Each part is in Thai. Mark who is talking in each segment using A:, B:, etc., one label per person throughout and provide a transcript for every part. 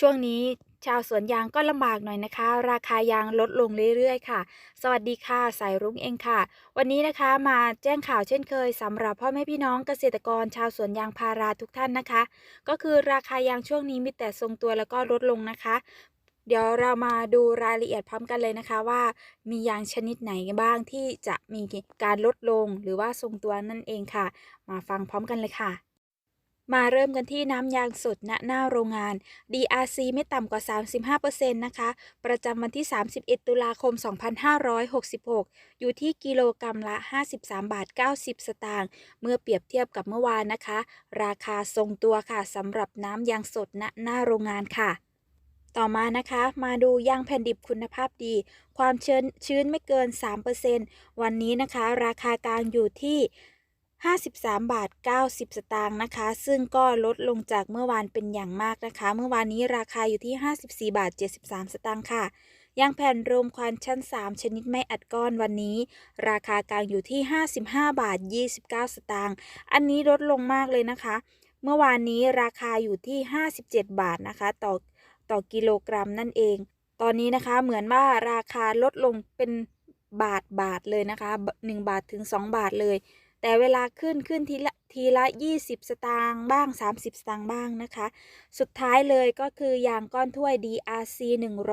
A: ช่วงนี้ชาวสวนยางก็ลำบากหน่อยนะคะ ราคายางลดลงเรื่อยๆค่ะ สวัสดีค่ะ สายรุ้งเองค่ะ วันนี้นะคะมาแจ้งข่าวเช่นเคยสำหรับพ่อแม่พี่น้องเกษตรกรชาวสวนยางพาราทุกท่านนะคะ ก็คือราคายางช่วงนี้มีแต่ทรงตัวแล้วก็ลดลงนะคะ เดี๋ยวเรามาดูรายละเอียดพร้อมกันเลยนะคะว่า มียางชนิดไหนบ้างที่จะมีการลดลงหรือว่าทรงตัวนั่นเองค่ะ มาฟังพร้อมกันเลยค่ะ มาเริ่มกันที่น้ำยางสดณหน้าโรงงาน DRC ไม่ต่ำกว่า 35%นะคะ ประจำวันที่ 31 ตุลาคม 2566 อยู่ที่กิโลกรัมละ 53 บาท 90 สตางค์ เมื่อเปรียบเทียบกับเมื่อวานนะคะ ราคาทรงตัวค่ะสำหรับน้ำยางสดณหน้าโรงงานค่ะต่อมานะคะ มาดูยางแผ่นดิบคุณภาพดี ความชื้นชื้นไม่เกิน 3%วันนี้นะคะ ราคากลางอยู่ที่ 53 บาท 90 สตางค์นะคะ ซึ่งก็ลดลงจากเมื่อวานเป็นอย่างมากนะคะ เมื่อวานนี้ราคาอยู่ที่ 54 บาท 73 สตางค์ค่ะยางแผ่นรวมควันชั้น 3 ชนิดไม่อัดก้อนวันนี้ ราคากลางอยู่ที่ 55 บาท 29 สตางค์อันนี้ลดลงมากเลยนะคะ เมื่อวานนี้ราคาอยู่ที่ 57 บาทนะคะต่อต่อกิโลกรัมนั่นเอง ตอนนี้นะคะเหมือนว่าราคาลดลงเป็นบาทบาทเลยนะคะ 1 บาทถึง 2 บาทเลย แต่เวลาขึ้นขึ้นทีละทีละ 20 สตางค์บ้าง 30 สตางค์บ้างนะคะ สุดท้ายเลยก็คือยางก้อนถ้วย DRC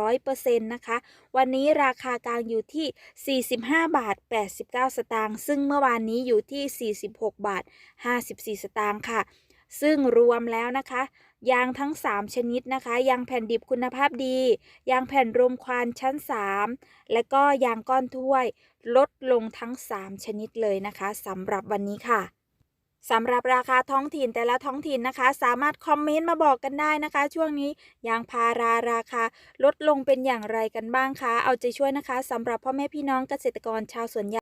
A: 100%นะคะ วันนี้ราคากลางอยู่ที่ 45 บาท 89 สตางค์ ซึ่งเมื่อวานนี้อยู่ที่ 46 บาท 54 สตางค์ค่ะ ซึ่งรวมแล้วนะคะ ยางทั้ง 3 ชนิดนะคะ ยางแผ่นดิบคุณภาพดี ยางแผ่นรวมควันชั้น 3 และก็ยางก้อนถ้วย ลดลงทั้ง 3 ชนิดเลยนะคะสำหรับวันนี้ค่ะสำหรับราคาท้องถิ่นแต่ละท้องถิ่นนะคะ สามารถคอมเมนต์มาบอกกันได้นะคะ ช่วงนี้ยางพาราราคาลดลงเป็นอย่างไรกันบ้างคะ เอาใจช่วยนะคะสำหรับพ่อแม่พี่น้องเกษตรกรชาวสวนยาง